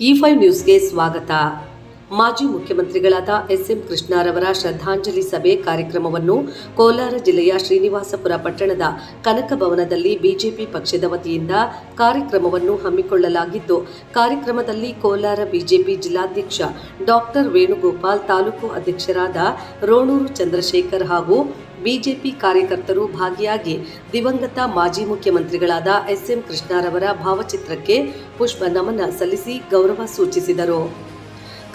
E five ನ್ಯೂಸ್ಗೆ ಸ್ವಾಗತ. ಮಾಜಿ ಮುಖ್ಯಮಂತ್ರಿಗಳಾದ ಎಸ್ಎಂ ಕೃಷ್ಣಾರವರ ಶ್ರದ್ಧಾಂಜಲಿ ಸಭೆ ಕಾರ್ಯಕ್ರಮವನ್ನು ಕೋಲಾರ ಜಿಲ್ಲೆಯ ಶ್ರೀನಿವಾಸಪುರ ಪಟ್ಟಣದ ಕನಕ ಭವನದಲ್ಲಿ ಬಿಜೆಪಿ ಪಕ್ಷದ ವತಿಯಿಂದ ಕಾರ್ಯಕ್ರಮವನ್ನು ಹಮ್ಮಿಕೊಳ್ಳಲಾಗಿದ್ದು, ಕಾರ್ಯಕ್ರಮದಲ್ಲಿ ಕೋಲಾರ ಬಿಜೆಪಿ ಜಿಲ್ಲಾಧ್ಯಕ್ಷ ಡಾಕ್ಟರ್ ವೇಣುಗೋಪಾಲ್ ತಾಲೂಕು ಅಧ್ಯಕ್ಷರಾದ ರೋಣೂರು ಚಂದ್ರಶೇಖರ್ ಹಾಗೂ ಬಿಜೆಪಿ ಕಾರ್ಯಕರ್ತರು ಭಾಗಿಯಾಗಿ ದಿವಂಗತ ಮಾಜಿ ಮುಖ್ಯಮಂತ್ರಿಗಳಾದ ಎಸ್ಎಂ ಕೃಷ್ಣರವರ ಭಾವಚಿತ್ರಕ್ಕೆ ಪುಷ್ಪ ನಮನ ಸಲ್ಲಿಸಿ ಗೌರವ ಸೂಚಿಸಿದರು.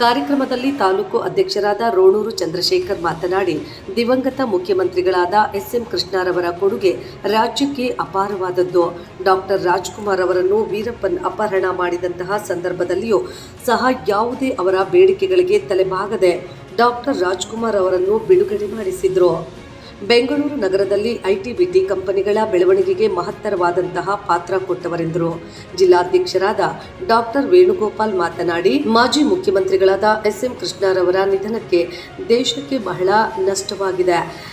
ಕಾರ್ಯಕ್ರಮದಲ್ಲಿ ತಾಲೂಕು ಅಧ್ಯಕ್ಷರಾದ ರೋಣೂರು ಚಂದ್ರಶೇಖರ್ ಮಾತನಾಡಿ, ದಿವಂಗತ ಮುಖ್ಯಮಂತ್ರಿಗಳಾದ ಎಸ್ಎಂ ಕೃಷ್ಣರವರ ಕೊಡುಗೆ ರಾಜ್ಯಕ್ಕೆ ಅಪಾರವಾದದ್ದು. ಡಾಕ್ಟರ್ ರಾಜ್ಕುಮಾರ್ ಅವರನ್ನು ವೀರಪ್ಪನ್ ಅಪಹರಣ ಮಾಡಿದಂತಹ ಸಂದರ್ಭದಲ್ಲಿಯೂ ಸಹ ಯಾವುದೇ ಅವರ ಬೇಡಿಕೆಗಳಿಗೆ ತಲೆಬಾಗದೆ ಡಾಕ್ಟರ್ ರಾಜ್ಕುಮಾರ್ ಅವರನ್ನು ಬಿಡುಗಡೆ ಮಾಡಿಸಿದ್ರು. ಬೆಂಗಳೂರು ನಗರದಲ್ಲಿ ಐಟಿ ಬಿಟಿ ಕಂಪನಿಗಳ ಬೆಳವಣಿಗೆಗೆ ಮಹತ್ತರವಾದಂತಹ ಪಾತ್ರ ಕೊಟ್ಟವರೆಂದರು. ಜಿಲ್ಲಾಧ್ಯಕ್ಷರಾದ ಡಾಕ್ಟರ್ ವೇಣುಗೋಪಾಲ್ ಮಾತನಾಡಿ, ಮಾಜಿ ಮುಖ್ಯಮಂತ್ರಿಗಳಾದ ಎಸ್ಎಂ ಕೃಷ್ಣರವರ ನಿಧನಕ್ಕೆ ದೇಶಕ್ಕೆ ಬಹಳ ನಷ್ಟವಾಗಿದೆ.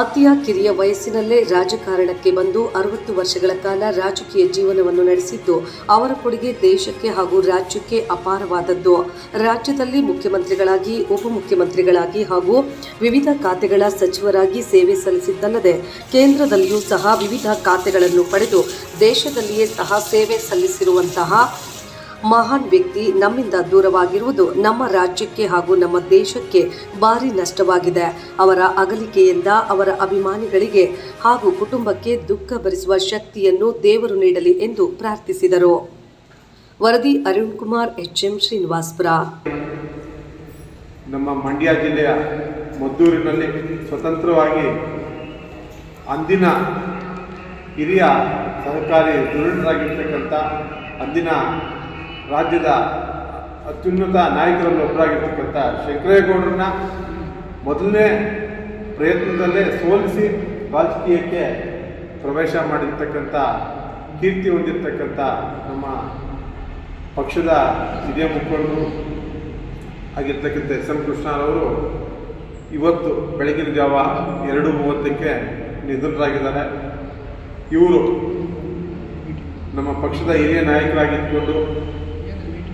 ಅತಿಯ ಕಿರಿಯ ವಯಸ್ಸಿನಲ್ಲೇ ರಾಜಕಾರಣಕ್ಕೆ ಬಂದು ಅರವತ್ತು ವರ್ಷಗಳ ಕಾಲ ರಾಜಕೀಯ ಜೀವನವನ್ನು ನಡೆಸಿದ್ದು, ಅವರ ಕೊಡುಗೆ ದೇಶಕ್ಕೆ ಹಾಗೂ ರಾಜ್ಯಕ್ಕೆ ಅಪಾರವಾದದ್ದು. ರಾಜ್ಯದಲ್ಲಿ ಮುಖ್ಯಮಂತ್ರಿಗಳಾಗಿ, ಉಪಮುಖ್ಯಮಂತ್ರಿಗಳಾಗಿ ಹಾಗೂ ವಿವಿಧ ಖಾತೆಗಳ ಸಚಿವರಾಗಿ ಸೇವೆ ಸಲ್ಲಿಸಿದ್ದಲ್ಲದೆ, ಕೇಂದ್ರದಲ್ಲಿಯೂ ಸಹ ವಿವಿಧ ಖಾತೆಗಳನ್ನು ಪಡೆದು ದೇಶದಲ್ಲಿಯೇ ಸಹ ಸೇವೆ ಸಲ್ಲಿಸಿರುವಂತಹ ಮಹಾನ್ ವ್ಯಕ್ತಿ ನಮ್ಮಿಂದ ದೂರವಾಗಿರುವುದು ನಮ್ಮ ರಾಜ್ಯಕ್ಕೆ ಹಾಗೂ ನಮ್ಮ ದೇಶಕ್ಕೆ ಭಾರಿ ನಷ್ಟವಾಗಿದೆ. ಅವರ ಅಗಲಿಕೆಯಿಂದ ಅವರ ಅಭಿಮಾನಿಗಳಿಗೆ ಹಾಗೂ ಕುಟುಂಬಕ್ಕೆ ದುಃಖ ಭರಿಸುವ ಶಕ್ತಿಯನ್ನು ದೇವರು ನೀಡಲಿ ಎಂದು ಪ್ರಾರ್ಥಿಸಿದರು. ವರದಿ ಅರುಣ್ ಕುಮಾರ್, ಎಚ್ಎಂ ಶ್ರೀನಿವಾಸ್ಪುರ. ನಮ್ಮ ಮಂಡ್ಯ ಜಿಲ್ಲೆಯ ಮದ್ದೂರಿನಲ್ಲಿ ಸ್ವತಂತ್ರವಾಗಿ ಅಂದಿನ ಹಿರಿಯ ಸಹಕಾರಿ ಧುರೀಣರಾಗಿರ್ತಕ್ಕಂಥ ಅಂದಿನ ರಾಜ್ಯದ ಅತ್ಯುನ್ನತ ನಾಯಕರಲ್ಲಿ ಒಬ್ಬರಾಗಿರ್ತಕ್ಕಂಥ ಶಂಕರೇಗೌಡರನ್ನ ಮೊದಲನೇ ಪ್ರಯತ್ನದಲ್ಲೇ ಸೋಲಿಸಿ ರಾಜಕೀಯಕ್ಕೆ ಪ್ರವೇಶ ಮಾಡಿರ್ತಕ್ಕಂಥ, ಕೀರ್ತಿ ಹೊಂದಿರತಕ್ಕಂಥ ನಮ್ಮ ಪಕ್ಷದ ಹಿರಿಯ ಮುಖಂಡರು ಆಗಿರ್ತಕ್ಕಂಥ ಎಸ್ ಎಂ ಕೃಷ್ಣರವರು ಇವತ್ತು ಬೆಳಗಿನ ಜಾವ ಎರಡು ಮೂವತ್ತಕ್ಕೆ ನಿಧನರಾಗಿದ್ದಾರೆ. ಇವರು ನಮ್ಮ ಪಕ್ಷದ ಹಿರಿಯ ನಾಯಕರಾಗಿದ್ದುಕೊಂಡು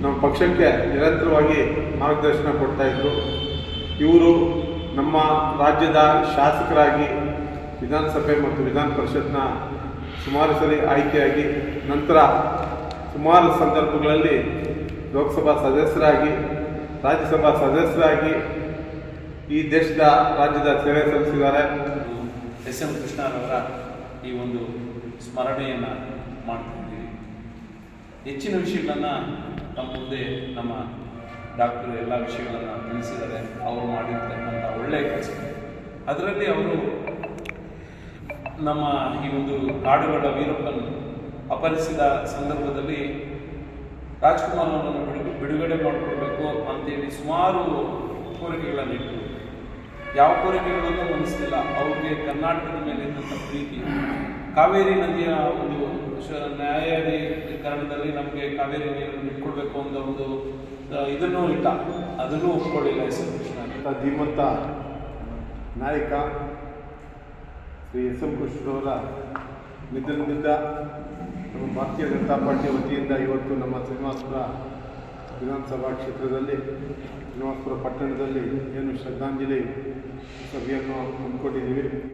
ನಮ್ಮ ಪಕ್ಷಕ್ಕೆ ನಿರಂತರವಾಗಿ ಮಾರ್ಗದರ್ಶನ ಕೊಡ್ತಾ ಇದ್ರು. ಇವರು ನಮ್ಮ ರಾಜ್ಯದ ಶಾಸಕರಾಗಿ ವಿಧಾನಸಭೆ ಮತ್ತು ವಿಧಾನ ಪರಿಷತ್ನ ಸುಮಾರು ಸರಿ ಆಯ್ಕೆಯಾಗಿ, ನಂತರ ಸುಮಾರು ಸಂದರ್ಭಗಳಲ್ಲಿ ಲೋಕಸಭಾ ಸದಸ್ಯರಾಗಿ, ರಾಜ್ಯಸಭಾ ಸದಸ್ಯರಾಗಿ ಈ ದೇಶದ ರಾಜ್ಯದ ಸೇವೆ ಸಲ್ಲಿಸಿದ್ದಾರೆ. ಎಸ್ ಎಂ ಕೃಷ್ಣರವರ ಈ ಒಂದು ಸ್ಮರಣೆಯನ್ನು ಮಾಡ್ತಿದ್ದೀವಿ. ಹೆಚ್ಚಿನ ವಿಷಯಗಳನ್ನು ನಮ್ಮ ಮುಂದೆ ನಮ್ಮ ಡಾಕ್ಟರ್ ಎಲ್ಲ ವಿಷಯಗಳನ್ನು ತಿಳಿಸಿದ್ದಾರೆ. ಅವರು ಮಾಡಿರ್ತಕ್ಕಂಥ ಒಳ್ಳೆಯ ಕೆಲಸ. ಅದರಲ್ಲಿ ಅವರು ನಮ್ಮ ಈ ಒಂದು ಕಾಡುಗಳ ವೀರಪ್ಪನ್ ಅಪಹರಿಸಿದ ಸಂದರ್ಭದಲ್ಲಿ ರಾಜ್ಕುಮಾರ್ ಅವರನ್ನು ಬಿಡು, ಬಿಡುಗಡೆ ಮಾಡಿಕೊಡ್ಬೇಕು ಅಂತೇಳಿ ಸುಮಾರು ಕೋರಿಕೆಗಳನ್ನು ಇಟ್ಟರು ಯಾವ ಕೋರಿಕೆಗಳನ್ನು ಮನಸ್ಸಿಲ್ಲ. ಅವ್ರಿಗೆ ಕರ್ನಾಟಕದ ಮೇಲೆ ಇದ್ದಂಥ ಪ್ರೀತಿ. ಕಾವೇರಿ ನದಿಯ ಒಂದು ನ್ಯಾಯಾಧೀಕರಣದಲ್ಲಿ ನಮಗೆ ಕಾವೇರಿ ನೀರನ್ನು ಇಟ್ಕೊಳ್ಬೇಕು ಅಂತ ಒಂದು ಇದನ್ನು ಇಟ್ಟ. ಅದನ್ನು ಒಪ್ಕೊಳ್ಳಿಲ್ಲ ಎಸ್ ಎಂ ಕೃಷ್ಣ. ಧೀಮಂತ ನಾಯಕ ಶ್ರೀ ಎಸ್ ಎಂ ಕೃಷ್ಣರವರ ನಿಧನದಿಂದ ನಮ್ಮ ಭಾರತೀಯ ಜನತಾ ಪಾರ್ಟಿ ವತಿಯಿಂದ ಇವತ್ತು ನಮ್ಮ ಶ್ರೀನಿವಾಸಪುರ ವಿಧಾನಸಭಾ ಕ್ಷೇತ್ರದಲ್ಲಿ, ಶ್ರೀನಿವಾಸಪುರ ಪಟ್ಟಣದಲ್ಲಿ ಏನು ಶ್ರದ್ಧಾಂಜಲಿ ಸಭೆಯನ್ನು ಹಮ್ಮಿಕೊಂಡಿದ್ದೀವಿ.